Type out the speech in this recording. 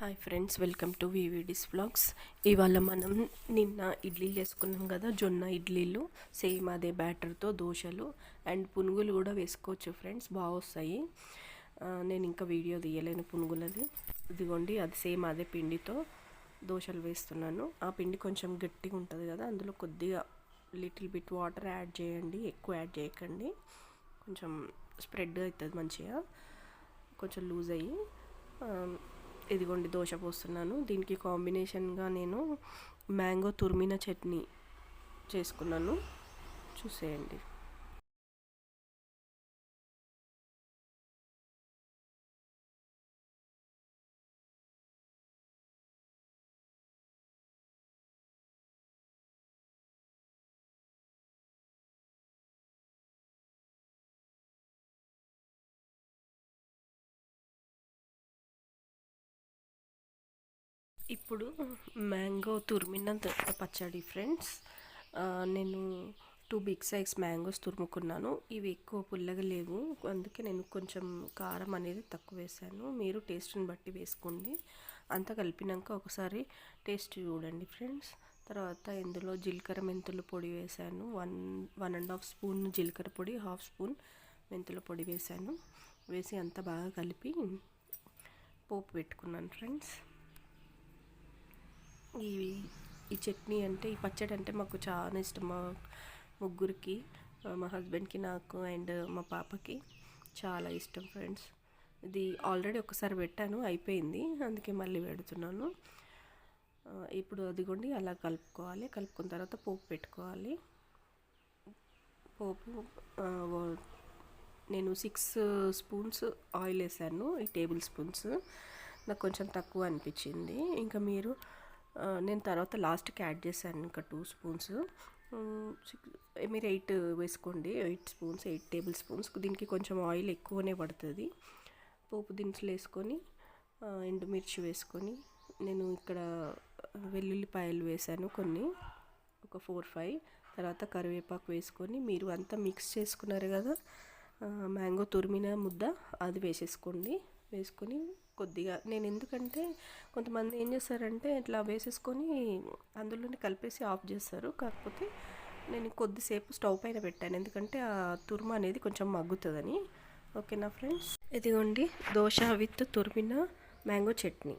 Hi friends welcome to వివిడిస్ blogs ఇవాళ మనం నిన్న ఇడ్లీలు వేసుకున్నాం కదా జొన్న ఇడ్లీలు సేమ్ అదే బ్యాటర్తో దోశలు అండ్ పునుగులు కూడా వేసుకోవచ్చు ఫ్రెండ్స్ బాగా వస్తాయి. నేను ఇంకా వీడియో తీయలేను పునుగులది. ఇదిగోండి అది సేమ్ అదే పిండితో దోశలు వేస్తున్నాను. ఆ పిండి కొంచెం గట్టిగా ఉంటుంది కదా అందులో కొద్దిగా లిటిల్ బిట్ వాటర్ యాడ్ చేయండి ఎక్కువ యాడ్ చేయకండి. కొంచెం స్ప్రెడ్ అవుతుంది మంచిగా కొంచెం లూజ్ అయ్యి. ఇదిగోండి దోశ పోస్తున్నాను. దీనికి కాంబినేషన్గా నేను మ్యాంగో తురిమిన చట్నీ చేసుకున్నాను. చూసేయండి. ఇప్పుడు మ్యాంగో తురిమిన పచ్చడి ఫ్రెండ్స్ నేను టూ బిగ్ సైజ్ మ్యాంగోస్ తురుముకున్నాను. ఇవి ఎక్కువ పుల్లగా లేవు. అందుకే నేను కొంచెం కారం అనేది తక్కువ వేసాను. మీరు టేస్ట్ని బట్టి వేసుకోండి. అంతా కలిపినాక ఒకసారి టేస్ట్ చూడండి ఫ్రెండ్స్ తర్వాత ఇందులో జీలకర్ర మెంతుల పొడి వేసాను. One one and half spoon జీలకర్ర పొడి హాఫ్ స్పూన్ మెంతుల పొడి వేసాను. వేసి అంతా బాగా కలిపి పోపు పెట్టుకున్నాను ఫ్రెండ్స్ ఈ ఈ చట్నీ అంటే ఈ పచ్చడి అంటే మాకు చాలా ఇష్టం. మా ముగ్గురికి మా హస్బెండ్కి నాకు అండ్ మా పాపకి చాలా ఇష్టం ఫ్రెండ్స్. ఇది ఆల్రెడీ ఒకసారి పెట్టాను అయిపోయింది. అందుకే మళ్ళీ పెడుతున్నాను. ఇప్పుడు అదిగోండి అలా కలుపుకోవాలి. కలుపుకున్న తర్వాత పోపు పెట్టుకోవాలి. పోపు నేను సిక్స్ స్పూన్స్ ఆయిల్ వేసాను ఈ టేబుల్ స్పూన్స్. నాకు కొంచెం తక్కువ అనిపించింది. ఇంకా మీరు నేను తర్వాత లాస్ట్కి యాడ్ చేశాను ఇంకా టూ స్పూన్స్ మీరు ఎయిట్ వేసుకోండి. Eight spoons eight tablespoons దీనికి కొంచెం ఆయిల్ ఎక్కువనే పడుతుంది. పోపు దినుసులు వేసుకొని ఎండుమిర్చి వేసుకొని నేను ఇక్కడ వెల్లుల్లిపాయలు వేసాను కొన్ని ఒక ఫోర్ ఫైవ్ తర్వాత కరివేపాకు వేసుకొని మీరు అంతా మిక్స్ చేసుకున్నారు కదా మ్యాంగో తురిమిన ముద్ద అది వేసేసుకోండి. వేసుకొని కొద్దిగా. నేను ఎందుకంటే కొంతమంది ఏం చేస్తారంటే ఇట్లా వేసేసుకొని అందులోనే కలిపేసి ఆఫ్ చేస్తారు. కాకపోతే నేను కొద్దిసేపు స్టవ్ పైన పెట్టాను. ఎందుకంటే ఆ తురుము అనేది కొంచెం మగ్గుతుందని. ఓకేనా ఫ్రెండ్స్? ఇదిగోండి దోశ విత్ తురిమిన మ్యాంగో చట్నీ.